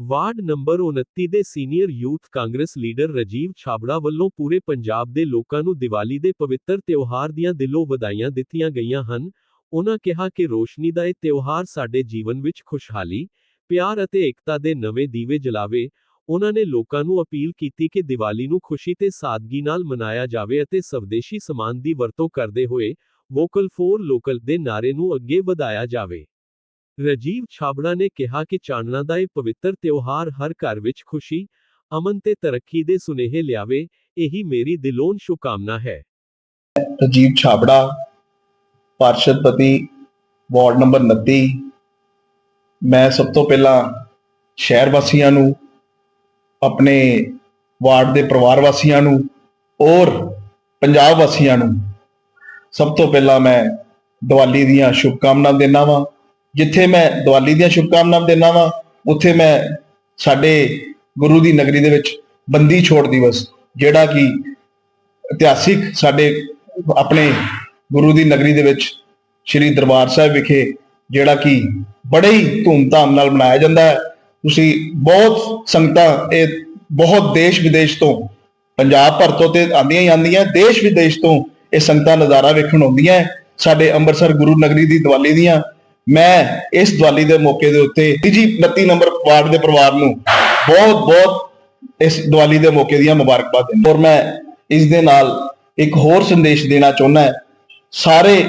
Ward number 29 ਦੇ senior youth Congress leader Rajiv Chhabra ਵੱਲੋਂ ਪੂਰੇ ਪੰਜਾਬ ਦੇ ਲੋਕਾਂ ਨੂੰ ਦੀਵਾਲੀ ਦੇ ਪਵਿੱਤਰ ਤਿਉਹਾਰ ਦੀਆਂ ਦਿਲੋਂ ਵਧਾਈਆਂ ਦਿੱਤੀਆਂ ਗਈਆਂ ਹਨ। ਉਨ੍ਹਾਂ ਕਿਹਾ ਕਿ ਰੋਸ਼ਨੀ ਦਾ ਇਹ ਤਿਉਹਾਰ ਸਾਡੇ ਜੀਵਨ ਵਿੱਚ ਖੁਸ਼ਹਾਲੀ, ਪਿਆਰ ਅਤੇ ਏਕਤਾ ਦੇ ਨਵੇਂ ਦੀਵੇ ਜਲਾਵੇ। ਉਹਨਾਂ ਨੇ ਲੋਕਾਂ ਨੂੰ ਅਪੀਲ ਕੀਤੀ ਕਿ ਦੀਵਾਲੀ ਨੂੰ ਖੁਸ਼ੀ ਤੇ ਸਾਦਗੀ ਨਾਲ ਮਨਾਇਆ ਜਾਵੇ ਅਤੇ ਸਵਦੇਸ਼ੀ ਸਮਾਨ ਦੀ ਵਰਤੋਂ ਕਰਦੇ ਹੋਏ ਵੋਕਲ ਫੋਰ ਲੋਕਲ ਦੇ ਨਾਰੇ ਨੂੰ ਅੱਗੇ ਵਧਾਇਆ ਜਾਵੇ। ਰਾਜੀਵ ਛਾਬੜਾ ਨੇ ਕਿਹਾ ਕਿ ਚਾਨਣਾ ਦਾ ਇਹ ਪਵਿੱਤਰ ਤਿਉਹਾਰ ਹਰ ਘਰ ਵਿੱਚ ਖੁਸ਼ੀ, ਅਮਨ ਤੇ ਤਰੱਕੀ ਦੇ ਸੁਨੇਹੇ ਲਿਆਵੇ, ਇਹੀ ਮੇਰੀ ਦਿਲੋਂ ਸ਼ੁਭਕਾਮਨਾ ਹੈ। ਰਾਜੀਵ ਛਾਬੜਾ ਪਾਰਸ਼ਦਪਤੀ ਵਾਰਡ ਨੰਬਰ 29 ਮੈਂ ਸਭ ਤੋਂ ਪਹਿਲਾਂ ਸ਼ਹਿਰ ਵਾਸੀਆਂ ਨੂੰ, ਆਪਣੇ ਵਾਰਡ ਦੇ ਪਰਿਵਾਰ ਵਾਸੀਆਂ ਨੂੰ ਔਰ ਪੰਜਾਬ ਵਾਸੀਆਂ ਨੂੰ ਸਭ ਤੋਂ ਪਹਿਲਾਂ ਮੈਂ ਦੀਵਾਲੀ ਦੀਆਂ ਸ਼ੁਭਕਾਮਨਾਵਾਂ ਦਿੰਦਾ ਵਾਂ। ਜਿੱਥੇ ਮੈਂ ਦੀਵਾਲੀ ਦੀਆਂ ਸ਼ੁਭਕਾਮਨਾਵਾਂ ਦਿੰਦਾ ਵਾਂ, ਉੱਥੇ ਮੈਂ ਸਾਡੇ ਗੁਰੂ ਦੀ ਨਗਰੀ ਦੇ ਵਿੱਚ ਬੰਦੀ ਛੋੜ ਦਿਵਸ, ਜਿਹੜਾ ਕਿ ਇਤਿਹਾਸਿਕ ਸਾਡੇ ਆਪਣੇ ਗੁਰੂ ਦੀ ਨਗਰੀ ਦੇ ਵਿੱਚ ਸ੍ਰੀ ਦਰਬਾਰ ਸਾਹਿਬ ਵਿਖੇ ਜਿਹੜਾ ਕਿ ਬੜੇ ਹੀ ਧੂਮਧਾਮ ਨਾਲ ਮਨਾਇਆ ਜਾਂਦਾ ਹੈ ਤੁਸੀਂ ਬਹੁਤ ਸੰਗਤਾਂ ਇਹ ਬਹੁਤ ਦੇਸ਼ ਵਿਦੇਸ਼ ਤੋਂ, ਪੰਜਾਬ ਭਰ ਤੋਂ ਤੇ ਆਂਦੀਆਂ ਹੀ ਆਂਦੀਆਂ ਦੇਸ਼ ਵਿਦੇਸ਼ ਤੋਂ ਇਹ ਸੰਗਤਾਂ ਨਜ਼ਾਰਾ ਵੇਖਣ ਆਉਂਦੀਆਂ ਹੈ। ਸਾਡੇ ਅੰਮ੍ਰਿਤਸਰ ਗੁਰੂ ਨਗਰੀ ਦੀ ਦੀਵਾਲੀ ਦੀਆਂ ਮੈਂ ਇਸ ਦੀਵਾਲੀ ਦੇ ਮੌਕੇ ਦੇ ਉੱਤੇ ਜੀ 32 ਨੰਬਰ ਵਾਰਡ ਦੇ ਪਰਿਵਾਰ ਨੂੰ ਬਹੁਤ ਬਹੁਤ ਇਸ ਦੀਵਾਲੀ ਦੇ ਮੌਕੇ ਦੀਆਂ ਮੁਬਾਰਕਬਾਦ ਦਿੰਦਾ। ਔਰ ਮੈਂ ਇਸ ਦੇ ਨਾਲ ਇੱਕ ਹੋਰ ਸੰਦੇਸ਼ ਦੇਣਾ ਚਾਹੁੰਦਾ ਸਾਰੇ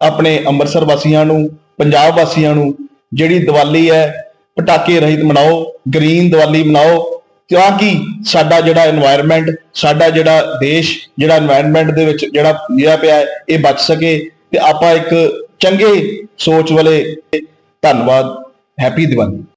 ਆਪਣੇ ਅੰਮ੍ਰਿਤਸਰ ਵਾਸੀਆਂ ਨੂੰ, ਪੰਜਾਬ ਵਾਸੀਆਂ ਨੂੰ, ਜਿਹੜੀ ਦੀਵਾਲੀ ਹੈ, ਪਟਾਕੇ ਰਹਿਤ ਮਨਾਓ, ਗ੍ਰੀਨ ਦੀਵਾਲੀ ਮਨਾਓ, ਤਾਂ ਕਿ ਸਾਡਾ ਜਿਹੜਾ এনवायरमेंट ਸਾਡਾ ਜਿਹੜਾ ਦੇਸ਼, ਜਿਹੜਾ এনवायरमेंट ਦੇ ਵਿੱਚ ਜਿਹੜਾ ਜਿਹੜਾ ਪਿਆ ਇਹ ਬਚ ਸਕੇ। ਤੇ ਆਪਾਂ ਇੱਕ ਚੰਗੇ ਸੋਚ ਵਾਲੇ ਧੰਨਵਾਦ ਹੈਪੀ ਦੀਵਾਲੀ।